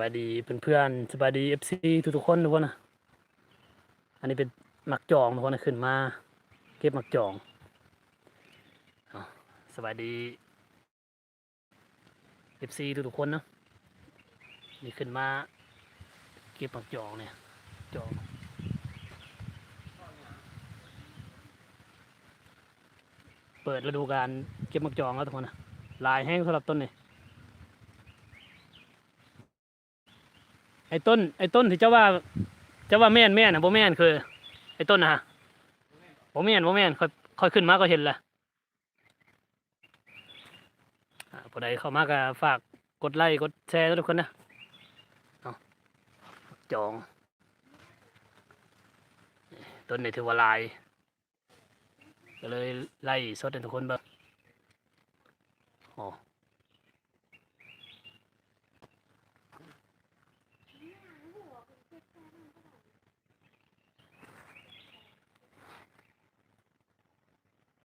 บายดีเพื่อนๆสบายดีเอฟซีทุกๆคนทุกคนนะอันนี้เป็นหมักจองทุกคนนะขึ้นมา เก็บหมักจองสบายดีเอฟซีทุกๆคนเนาะนี่ขึ้นมาเก็บหมักจองเนี่ยจองเปิดฤดูกาลเก็บหมักจองแล้วทุกคนนะลายแห้งสำหรับต้นนี่ ไอ้ต้นไอ้ต้นที่เจ้าว่าเจ้าว่าแม่นแม่นนะบ่แม่นคือ ไอ้ต้นนะฮะบ่แม่นบ่แม่นค่อยค่อยขึ้นมาก็เห็นละอ่าผู้ใดเข้ามาก็ฝากกดไลค์กดแชร์ทุกคนนะเอาจอง ต้นในถือว่าลาย ก็เลยไล่สดทุกคนบิ่งโอ้